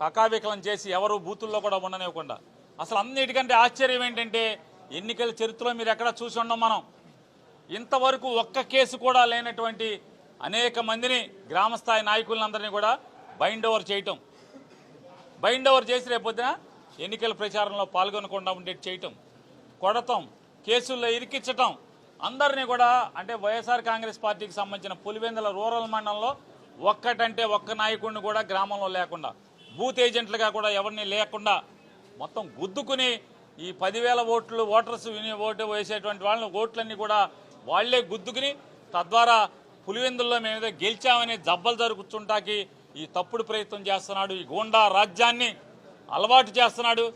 కకావికలం చేసి ఎవరు బూతుల్లో కూడా ఉండనివ్వకుండా. అసలు అన్నిటికంటే ఆశ్చర్యం ఏంటంటే ఎన్నికల చరిత్రలో మీరు ఎక్కడ చూసి ఉండం మనం. ఇంతవరకు ఒక్క కేసు కూడా లేనటువంటి అనేక మందిని గ్రామస్థాయి నాయకులందరినీ కూడా బైండ్ ఓవర్ చేయటం. బైండ్ ఓవర్ చేసి రేపొద్దున ఎన్నికల ప్రచారంలో పాల్గొనకుండా ఉండేటి చేయటం. కొడటం కేసుల్లో ఇరికించటం. అందరినీ కూడా అంటే వైఎస్ఆర్ కాంగ్రెస్ పార్టీకి సంబంధించిన పులివెందుల రూరల్ మండలంలో ఒక్కటంటే ఒక్క నాయకుడిని కూడా గ్రామంలో లేకుండా. బూత్ ఏజెంట్లుగా కూడా ఎవరిని లేకుండా మొత్తం గుద్దుకుని ఈ పదివేల ఓట్లు ఓటర్స్ విని ఓటు వేసేటువంటి వాళ్ళని ఓట్లన్నీ కూడా వాళ్ళే గుద్దుకుని తద్వారా పులివెందుల్లో మేము ఏదో గెలిచామని జబ్బలు జరుగుతుంటాకి ఈ తప్పుడు ప్రయత్నం చేస్తున్నాడు. ఈ గోండా రాజ్యాన్ని అలవాటు చేస్తున్నాడు.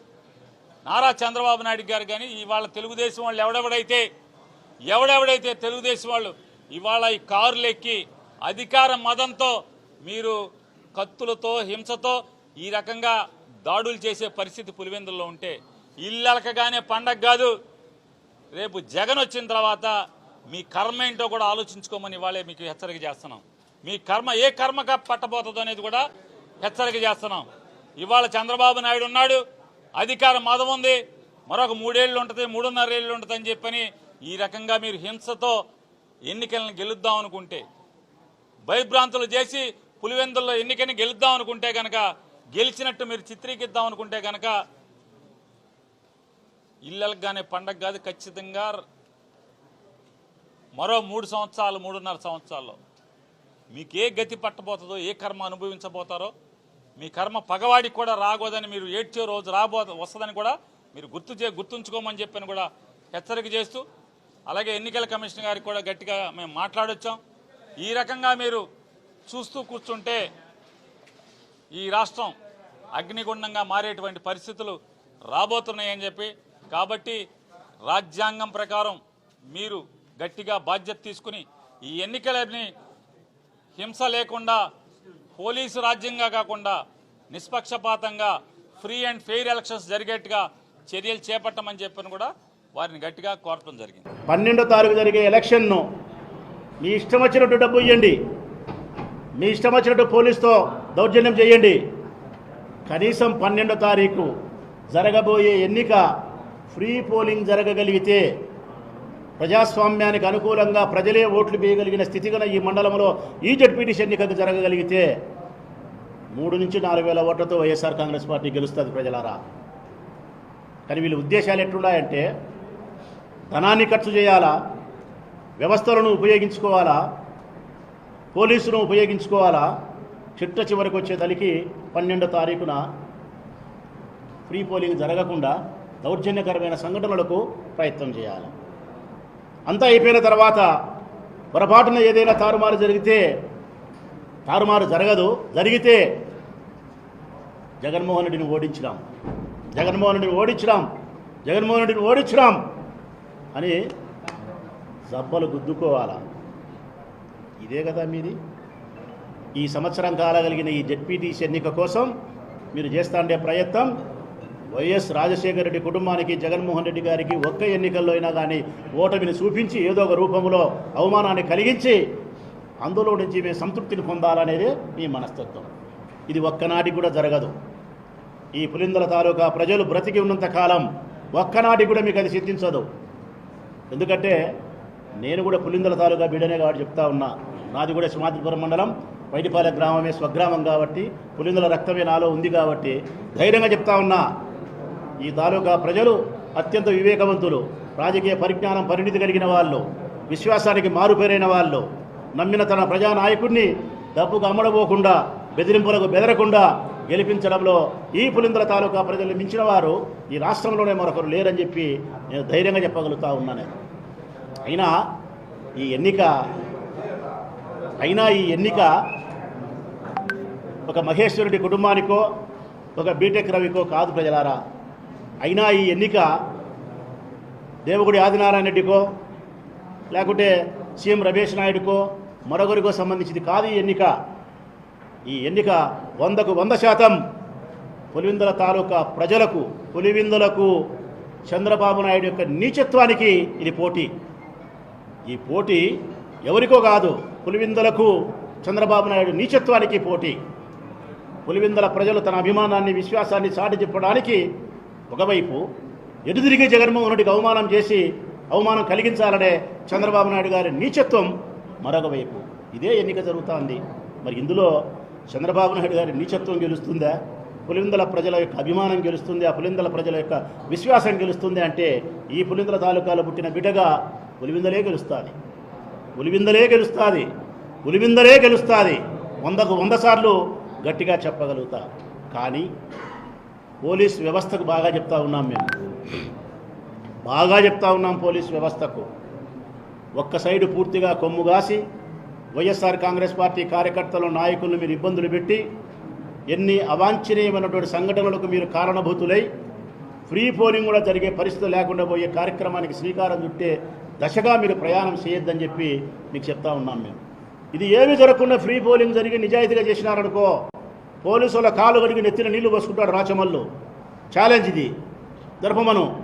నారా చంద్రబాబు నాయుడు గారు కానీ ఇవాళ తెలుగుదేశం వాళ్ళు ఎవడెవడైతే ఎవడెవడైతే తెలుగుదేశం వాళ్ళు ఇవాళ ఈ కారులు ఎక్కి అధికార మదంతో మీరు కత్తులతో హింసతో ఈ రకంగా దాడులు చేసే పరిస్థితి పులివెందుల్లో ఉంటే ఇల్లలకగానే పండగ కాదు. రేపు జగన్ వచ్చిన తర్వాత మీ కర్మ ఏంటో కూడా ఆలోచించుకోమని ఇవాళే మీకు హెచ్చరిక చేస్తున్నాం. మీ కర్మ ఏ కర్మగా పట్టబోతుందో అనేది కూడా హెచ్చరిక చేస్తున్నాం. ఇవాళ చంద్రబాబు నాయుడు ఉన్నాడు అధికారం మదం ఉంది. మరొక మూడేళ్ళు ఉంటుంది మూడున్నర ఏళ్ళు ఉంటుంది అని చెప్పని ఈ రకంగా మీరు హింసతో ఎన్నికలను గెలుద్దాం అనుకుంటే భయభ్రాంతులు చేసి పులివెందుల్లో ఎన్నికని గెలుద్దాం అనుకుంటే కనుక గెలిచినట్టు మీరు చిత్రీకరిద్దాం అనుకుంటే కనుక ఇళ్ళకి పండగ కాదు ఖచ్చితంగా మరో మూడు సంవత్సరాలు మూడున్నర సంవత్సరాల్లో మీకు ఏ గతి పట్టబోతుందో ఏ కర్మ అనుభవించబోతారో మీ కర్మ పగవాడికి కూడా రాగోదని మీరు ఏడ్చే రోజు రాబో వస్తుందని కూడా మీరు గుర్తు చే గుర్తుంచుకోమని చెప్పని కూడా హెచ్చరిక చేస్తూ అలాగే ఎన్నికల కమిషన్ గారికి కూడా గట్టిగా మేము మాట్లాడొచ్చాం. ఈ రకంగా మీరు చూస్తూ కూర్చుంటే ఈ రాష్ట్రం అగ్నిగుండంగా మారేటువంటి పరిస్థితులు రాబోతున్నాయని చెప్పి. కాబట్టి రాజ్యాంగం ప్రకారం మీరు గట్టిగా బాధ్యత తీసుకుని ఈ ఎన్నికలని హింస లేకుండా పోలీసు రాజ్యంగా కాకుండా నిష్పక్షపాతంగా ఫ్రీ అండ్ ఫెయిర్ ఎలక్షన్స్ జరిగేట్టుగా చర్యలు చేపట్టమని చెప్పని కూడా వారిని గట్టిగా కోరటం జరిగింది. పన్నెండో తారీఖు జరిగే ఎలక్షన్ను మీ ఇష్టం వచ్చినట్టు డబ్బు ఇవ్వండి మీ ఇష్టం వచ్చినట్టు పోలీస్తో దౌర్జన్యం చేయండి. కనీసం పన్నెండో తారీఖు జరగబోయే ఎన్నిక ఫ్రీ పోలింగ్ జరగగలిగితే ప్రజాస్వామ్యానికి అనుకూలంగా ప్రజలే ఓట్లు వేయగలిగిన స్థితిగన ఈ మండలంలో ఈ జడ్పీటీసీ ఎన్నికకు జరగగలిగితే మూడు నుంచి నాలుగు వేల ఓట్లతో వైఎస్ఆర్ కాంగ్రెస్ పార్టీ గెలుస్తుంది ప్రజలారా. కానీ వీళ్ళ ఉద్దేశాలు ఎట్లున్నాయంటే ధనాన్ని ఖర్చు చేయాలా వ్యవస్థలను ఉపయోగించుకోవాలా పోలీసును ఉపయోగించుకోవాలా చిట్ట చివరికి వచ్చేసరికి పన్నెండో తారీఖున ఫ్రీ పోలింగ్ జరగకుండా దౌర్జన్యకరమైన సంఘటనలకు ప్రయత్నం చేయాలి. అంతా అయిపోయిన తర్వాత పొరపాటున ఏదైనా తారుమారు జరిగితే తారుమారు జరగదు. జరిగితే జగన్మోహన్ రెడ్డిని ఓడించినాం. జగన్మోహన్ రెడ్డిని ఓడించినాం. జగన్మోహన్ రెడ్డిని ఓడించినాం అని జబ్బలు గుద్దుకోవాలా? ఇదే కదా మీది? ఈ సంవత్సరం కాలగలిగిన ఈ జెడ్పీటీసీ ఎన్నిక కోసం మీరు చేస్తాండే ప్రయత్నం వైఎస్ రాజశేఖర రెడ్డి కుటుంబానికి జగన్మోహన్ రెడ్డి గారికి ఒక్క ఎన్నికల్లో అయినా కానీ ఓటమిని చూపించి ఏదో ఒక రూపంలో అవమానాన్ని కలిగించి అందులో నుంచి మేము సంతృప్తిని పొందాలనేది మీ మనస్తత్వం. ఇది ఒక్కనాటికి కూడా జరగదు. ఈ పులిందల తాలూకా ప్రజలు బ్రతికి ఉన్నంత కాలం ఒక్కనాటికి కూడా మీకు అది సిద్ధించదు. ఎందుకంటే నేను కూడా పులిందల తాలూకా బిడ్డనే కాబట్టి చెప్తా ఉన్నా. నాది కూడా సింహాద్రిపురం మండలం. వైటిపాలె గ్రామమే స్వగ్రామం కాబట్టి పులిందల రక్తమే నాలో ఉంది కాబట్టి ధైర్యంగా చెప్తా ఉన్నా ఈ తాలూకా ప్రజలు అత్యంత వివేకవంతులు రాజకీయ పరిజ్ఞానం పరిణితి కలిగిన వాళ్ళు విశ్వాసానికి మారుపేరైన వాళ్ళు నమ్మిన తన ప్రజానాయకుడిని డబ్బుకు అమ్మడబోకుండా బెదిరింపులకు బెదరకుండా గెలిపించడంలో ఈ పులిందుల తాలూకా ప్రజలు మించిన వారు ఈ రాష్ట్రంలోనే మరొకరు లేరని చెప్పి నేను ధైర్యంగా చెప్పగలుగుతా ఉన్నాను అయినా ఈ ఎన్నిక అయినా ఈ ఎన్నిక ఒక మహేశ్వరుడి కుటుంబానికో ఒక బీటెక్ రవికో కాదు ప్రజలారా. అయినా ఈ ఎన్నిక దేవగుడి ఆదినారాయణ రెడ్డికో లేకుంటే సీఎం రమేష్ నాయుడుకో మరొకరికో సంబంధించింది కాదు ఈ ఎన్నిక. ఈ ఎన్నిక వందకు వంద శాతం పులివిందుల తాలూకా ప్రజలకు పులివిందులకు చంద్రబాబు నాయుడు యొక్క నీచత్వానికి ఇది పోటీ. ఈ పోటీ ఎవరికో కాదు పులివిందులకు చంద్రబాబు నాయుడు నీచత్వానికి పోటీ. పులివిందల ప్రజలు తన అభిమానాన్ని విశ్వాసాన్ని చాటి చెప్పడానికి ఒకవైపు ఎదుదిరిగి జగన్మోహన్ రెడ్డికి అవమానం చేసి అవమానం కలిగించాలనే చంద్రబాబు నాయుడు గారి నీచత్వం మరొక వైపు ఇదే ఎన్నిక జరుగుతోంది. మరి ఇందులో చంద్రబాబు నాయుడు గారి నీచత్వం గెలుస్తుందా? పులిందల ప్రజల యొక్క అభిమానం గెలుస్తుంది? ఆ పులిందల ప్రజల యొక్క విశ్వాసం గెలుస్తుంది అంటే ఈ పులిందల తాలూకాలో పుట్టిన బిడ్డగా పులివిందలే గెలుస్తుంది. పులివిందలే గెలుస్తుంది. పులివిందలే గెలుస్తుంది. వందకు వంద సార్లు గట్టిగా చెప్పగలుగుతా. కానీ పోలీస్ వ్యవస్థకు బాగా చెప్తా ఉన్నాం మేము. బాగా చెప్తా ఉన్నాం పోలీస్ వ్యవస్థకు. ఒక్క సైడు పూర్తిగా కొమ్ము కాసి వైఎస్ఆర్ కాంగ్రెస్ పార్టీ కార్యకర్తలు నాయకులను మీరు ఇబ్బందులు పెట్టి ఎన్ని అవాంఛనీయమైనటువంటి సంఘటనలకు మీరు కారణభూతులై ఫ్రీ పోలింగ్ కూడా జరిగే పరిస్థితి లేకుండా పోయే కార్యక్రమానికి శ్రీకారం చుట్టే దశగా మీరు ప్రయాణం చేయొద్దని చెప్పి మీకు చెప్తా ఉన్నాం మేము. ఇది ఏమి జరగకుండా ఫ్రీ పోలింగ్ జరిగి నిజాయితీగా చేసినారనుకో పోలీసుల కాలు కడిగి నెత్తిన నీళ్ళు పోసుకుంటాడు రాచమల్లు. ఛాలెంజ్ ఇది. జరపమను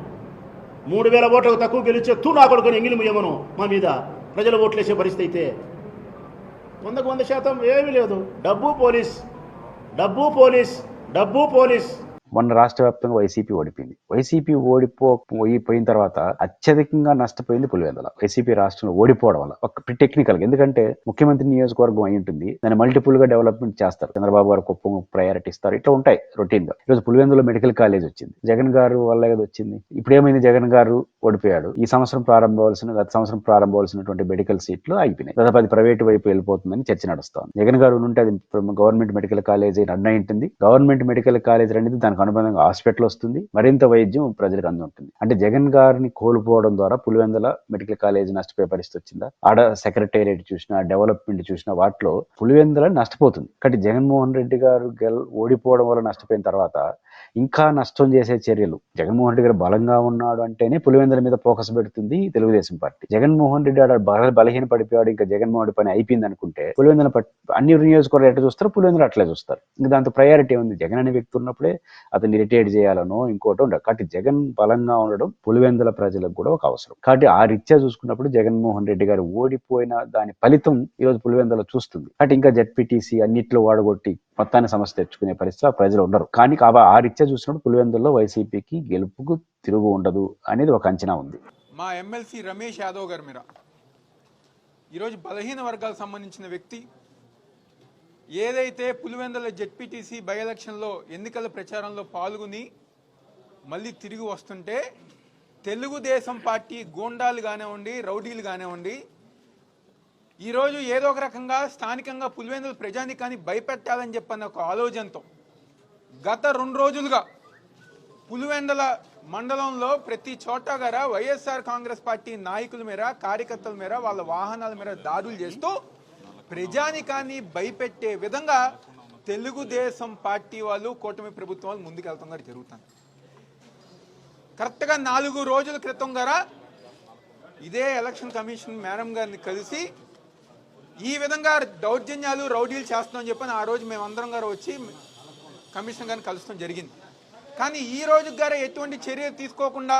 మూడు వేల ఓట్లకు తక్కువ గెలిచే తూ నా కొడుకుని ఎంగిలి ముయ్యమను మా మీద. ప్రజలు ఓట్లేసే పరిస్థితి అయితే. వందకు వంద శాతం ఏమీ లేదు. డబ్బు పోలీస్. డబ్బు పోలీస్. డబ్బు పోలీస్. మొన్న రాష్ట్ర వ్యాప్తంగా వైసీపీ ఓడిపోయింది. వైసీపీ ఓడిపో పోయిన తర్వాత అత్యధికంగా నష్టపోయింది పులివెందుల. వైసీపీ రాష్ట్రంలో ఓడిపోవడం వల్ల ఒక టెక్నికల్ ఎందుకంటే ముఖ్యమంత్రి నియోజకవర్గం అయి ఉంటుంది. దాన్ని మల్టిపుల్గా డెవలప్మెంట్ చేస్తారు. చంద్రబాబు గారు కుప్పం ప్రయారిటీ ఇస్తారు. ఇట్లా ఉంటాయి రొటీన్గా. ఈరోజు పులివెందులో మెడికల్ కాలేజ్ వచ్చింది. జగన్ గారు వల్ల ఏదో వచ్చింది. ఇప్పుడు ఏమైంది జగన్ గారు ఓడిపోయాడు. ఈ సంవత్సరం ప్రారంభవలసిన గత సంవత్సరం ప్రారంభవలసినటువంటి మెడికల్ సీట్లు అయిపోయినాయి దాదాపు అది ప్రైవేట్ వైపు వెళ్ళిపోతుందని చర్చ నడుస్తోంది. జగన్ గారు ఉంటే అది గవర్నమెంట్ మెడికల్ కాలేజ్ రన్ అయి ఉంటుంది. గవర్నమెంట్ మెడికల్ కాలేజ్ అనేది దానికి అనుబంధంగా హాస్పిటల్ వస్తుంది మరింత వైద్యం ప్రజలకు అందుంటుంది. అంటే జగన్ గారిని కోల్పోవడం ద్వారా పులివెందుల మెడికల్ కాలేజ్ నష్టపోయే పరిస్థితి వచ్చిందా ఆడ సెక్రటేరియట్ చూసినా డెవలప్మెంట్ చూసినా వాటిలో పులివెందుల నష్టపోతుంది. కాబట్టి జగన్మోహన్ రెడ్డి గారు గెల్ ఓడిపోవడం వల్ల నష్టపోయిన తర్వాత ఇంకా నష్టం చేసే చర్యలు. జగన్మోహన్ రెడ్డి గారు బలంగా ఉన్నాడు అంటేనే పులివెందుల మీద ఫోకస్ పెడుతుంది తెలుగుదేశం పార్టీ. జగన్మోహన్ రెడ్డి ఆడ బల బలహీన పడిపోయాడు ఇంకా జగన్మోహన్ రెడ్డి పని అయిపోయింది అనుకుంటే పులివెందుల అన్ని నియోజకవర్గాలు ఎట్లా చూస్తారు పులివెందులు అట్లే చూస్తారు. ఇంకా దాంతో ప్రయారిటీ ఉంది జగన్ అనే వ్యక్తి ఉన్నప్పుడే అతన్ని ఇరిటేట్ చేయాలనో ఇంకోటో ఉండదు. కాబట్టి జగన్ బలంగా ఉండడం పులివెందుల ప్రజలకు కూడా ఒక అవసరం. కాబట్టి ఆ రీత్యా చూసుకున్నప్పుడు జగన్మోహన్ రెడ్డి గారు ఓడిపోయిన దాని ఫలితం ఈ రోజు చూస్తుంది. కాబట్టి ఇంకా జెడ్పీటీసీ అన్నిట్లో వాడగొట్టి మొత్తాన్ని సమస్య తెచ్చుకునే పరిస్థితి ఆ ప్రజలు ఉండరు. కానీ కాబ ఆ రీత్యా చూసినప్పుడు పులివెందుల్లో వైసీపీకి గెలుపుకు తిరుగు ఉండదు అనేది ఒక అంచనా ఉంది. మా ఎమ్మెల్సీ రమేష్ యాదవ్ గారు మీద ఈరోజు బలహీన వర్గాలకు సంబంధించిన వ్యక్తి ఏదైతే పులివెందుల జెడ్పీటీసీ బై ఎలక్షన్లో ఎన్నికల ప్రచారంలో పాల్గొని మళ్ళీ తిరిగి వస్తుంటే తెలుగుదేశం పార్టీ గూండాలు కానివ్వండి రౌడీలు కానివ్వండి ఈరోజు ఏదో ఒక రకంగా స్థానికంగా పులివెందుల ప్రజానికాన్ని భయపెట్టాలని చెప్పన్న ఒక ఆలోచనతో గత రెండు రోజులుగా పులివెందల మండలంలో ప్రతి చోట గర వైఎస్ఆర్ కాంగ్రెస్ పార్టీ నాయకుల మేర కార్యకర్తల మేర వాళ్ళ వాహనాల మేర దాడులు చేస్తూ ప్రజానికాన్ని భయపెట్టే విధంగా తెలుగుదేశం పార్టీ వాళ్ళు కూటమి ప్రభుత్వం వాళ్ళు ముందుకెళ్తున్నారు జరుగుతుంది కరెక్ట్గా నాలుగు రోజుల క్రితం గారా ఇదే ఎలక్షన్ కమిషన్ మేడం గారిని కలిసి ఈ విధంగా దౌర్జన్యాలు రౌడీలు చేస్తున్నాం చెప్పని ఆ రోజు మేమందరం గారు వచ్చి కమిషన్ గారిని కలుస్తాం జరిగింది. కానీ ఈ రోజు గారు ఎటువంటి చర్య తీసుకోకుండా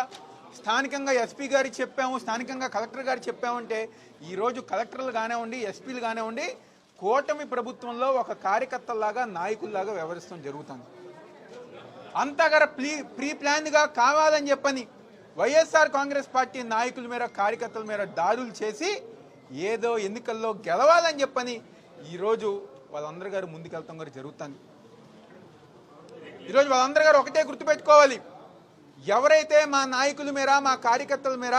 స్థానికంగా ఎస్పీ గారికి చెప్పాము స్థానికంగా కలెక్టర్ గారు చెప్పామంటే ఈ రోజు కలెక్టర్లు కానివ్వండి ఎస్పీలు కానివ్వండి కూటమి ప్రభుత్వంలో ఒక కార్యకర్తలాగా నాయకుల్లాగా వ్యవహరిస్తాం జరుగుతుంది. అంతగా ప్రీ ప్రీ ప్లాన్గా కావాలని చెప్పని వైఎస్ఆర్ కాంగ్రెస్ పార్టీ నాయకుల మీద కార్యకర్తల మీద దాడులు చేసి ఏదో ఎన్నికల్లో గెలవాలని చెప్పని ఈరోజు వాళ్ళందరి గారు ముందుకెళ్తాం గారు జరుగుతుంది. ఈరోజు వాళ్ళందరి గారు ఒకటే గుర్తుపెట్టుకోవాలి. ఎవరైతే మా నాయకుల మేర మా కార్యకర్తల మేర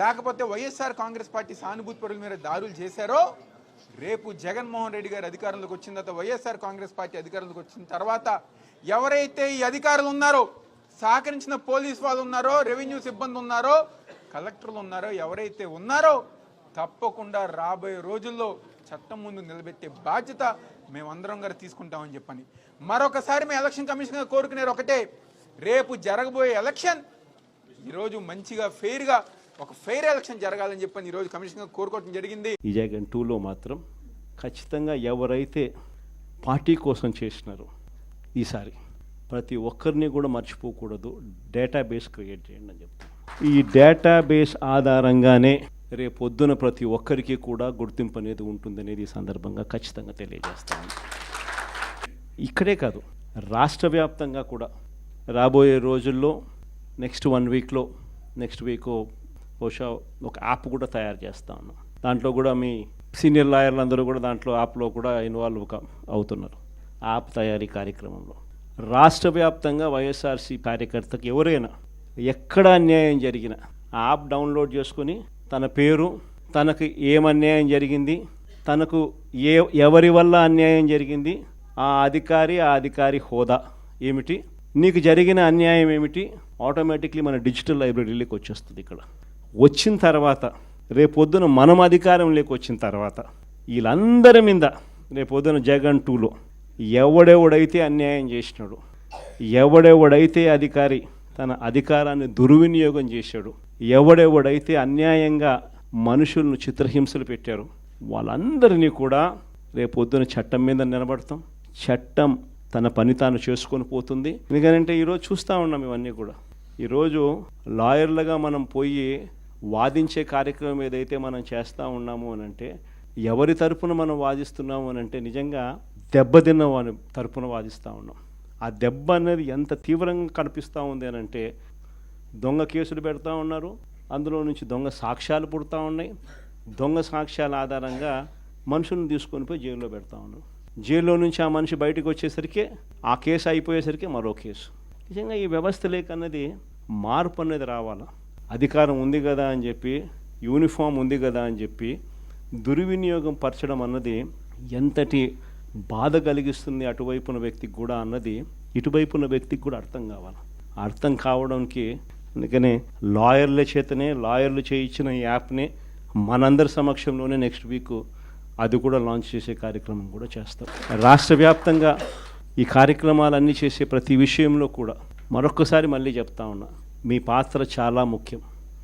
లేకపోతే వైఎస్ఆర్ కాంగ్రెస్ పార్టీ సానుభూతి పరుల మీద దారులు చేశారో రేపు జగన్మోహన్ రెడ్డి గారు అధికారంలోకి వచ్చిన తర్వాత వైఎస్ఆర్ కాంగ్రెస్ పార్టీ అధికారంలోకి వచ్చిన తర్వాత ఎవరైతే ఈ అధికారులు ఉన్నారో సహకరించిన పోలీస్ వాళ్ళు ఉన్నారో రెవెన్యూ సిబ్బంది ఉన్నారో కలెక్టర్లు ఉన్నారో ఎవరైతే ఉన్నారో తప్పకుండా రాబోయే రోజుల్లో చట్టం ముందు నిలబెట్టే బాధ్యత మేమందరం గారు తీసుకుంటామని చెప్పని. మరొకసారి మేము ఎలక్షన్ కమిషన్ గారు కోరుకునేది ఒకటే రేపు జరగబోయే ఎలక్షన్ ఈరోజు మంచిగా ఫెయిర్గా ఒక ఫెయిర్ ఎలక్షన్ జరగాలని చెప్పని ఈరోజు కమిషన్ గారు కోరుకోవడం జరిగింది. ఈ జగన్ టూలో మాత్రం ఖచ్చితంగా ఎవరైతే పార్టీ కోసం చేసినారో ఈసారి ప్రతి ఒక్కరిని కూడా మర్చిపోకూడదు. డేటాబేస్ క్రియేట్ చేయండి అని చెప్తాను ఈ డేటాబేస్ ఆధారంగానే రేపు పొద్దున ప్రతి ఒక్కరికి కూడా గుర్తింపు అనేది ఉంటుందనేది ఈ సందర్భంగా ఖచ్చితంగా తెలియజేస్తాను. ఇక్కడే కాదు రాష్ట్ర వ్యాప్తంగా కూడా రాబోయే రోజుల్లో నెక్స్ట్ వన్ వీక్లో నెక్స్ట్ వీక్ బహుశా ఒక యాప్ కూడా తయారు చేస్తా ఉన్నాం. దాంట్లో కూడా మీ సీనియర్ లాయర్లు అందరూ కూడా దాంట్లో యాప్లో కూడా ఇన్వాల్వ్ అవుతున్నారు. యాప్ తయారీ కార్యక్రమంలో. రాష్ట్ర వ్యాప్తంగా వైఎస్ఆర్సీ కార్యకర్తకు ఎవరైనా ఎక్కడ అన్యాయం జరిగినా యాప్ డౌన్లోడ్ చేసుకొని తన పేరు తనకు ఏం అన్యాయం జరిగింది తనకు ఏ ఎవరి వల్ల అన్యాయం జరిగింది ఆ అధికారి ఆ అధికారి హోదా ఏమిటి? నీకు జరిగిన అన్యాయం ఏమిటి? ఆటోమేటిక్లీ మన డిజిటల్ లైబ్రరీలోకి వచ్చేస్తుంది ఇక్కడ. వచ్చిన తర్వాత రేపొద్దున మనం అధికారంలోకి వచ్చిన తర్వాత వీళ్ళందరి మీద రేపొద్దున జగన్ టూలో ఎవడెవడైతే అన్యాయం చేసినాడు ఎవడెవడైతే అధికారి తన అధికారాన్ని దుర్వినియోగం చేశాడు ఎవడెవడైతే అన్యాయంగా మనుషులను చిత్రహింసలు పెట్టారు వాళ్ళందరినీ కూడా రేపొద్దున చట్టం మీద నిలబడతాం. చట్టం తన పని తాను చేసుకొని పోతుంది. ఎందుకంటే ఈరోజు చూస్తూ ఉన్నాం ఇవన్నీ కూడా. ఈరోజు లాయర్లుగా మనం పోయి వాదించే కార్యక్రమం ఏదైతే మనం చేస్తూ ఉన్నాము అని అంటే ఎవరి తరపున మనం వాదిస్తున్నాము అని అంటే నిజంగా దెబ్బతిన్న వాని తరపున వాదిస్తూ ఉన్నాం. ఆ దెబ్బ అనేది ఎంత తీవ్రంగా కనిపిస్తూ ఉంది అని అంటే దొంగ కేసులు పెడతా ఉన్నారు. అందులో నుంచి దొంగ సాక్ష్యాలు పుడతా ఉన్నాయి. దొంగ సాక్ష్యాల ఆధారంగా మనుషులను తీసుకొని పోయి జైల్లో పెడతా ఉన్నారు. జైల్లో నుంచి ఆ మనిషి బయటకు వచ్చేసరికి ఆ కేసు అయిపోయేసరికి మరో కేసు. నిజంగా ఈ వ్యవస్థ లేకన్నది మార్పు అనేది రావాలా? అధికారం ఉంది కదా అని చెప్పి యూనిఫామ్ ఉంది కదా అని చెప్పి దుర్వినియోగం పరచడం అన్నది ఎంతటి బాధ కలిగిస్తుంది అటువైపున వ్యక్తికి కూడా అన్నది ఇటువైపున వ్యక్తికి కూడా అర్థం కావాలి? అర్థం కావడానికి అందుకనే లాయర్ల చేతనే లాయర్లు చేయించిన యాప్ని మనందరి సమక్షంలోనే నెక్స్ట్ వీక్ అది కూడా లాంచ్ చేసే కార్యక్రమం కూడా చేస్తాం. రాష్ట్ర వ్యాప్తంగా ఈ కార్యక్రమాలన్నీ చేసే ప్రతి విషయంలో కూడా మరొక్కసారి మళ్ళీ చెప్తా ఉన్నా మీ పాత్ర చాలా ముఖ్యం.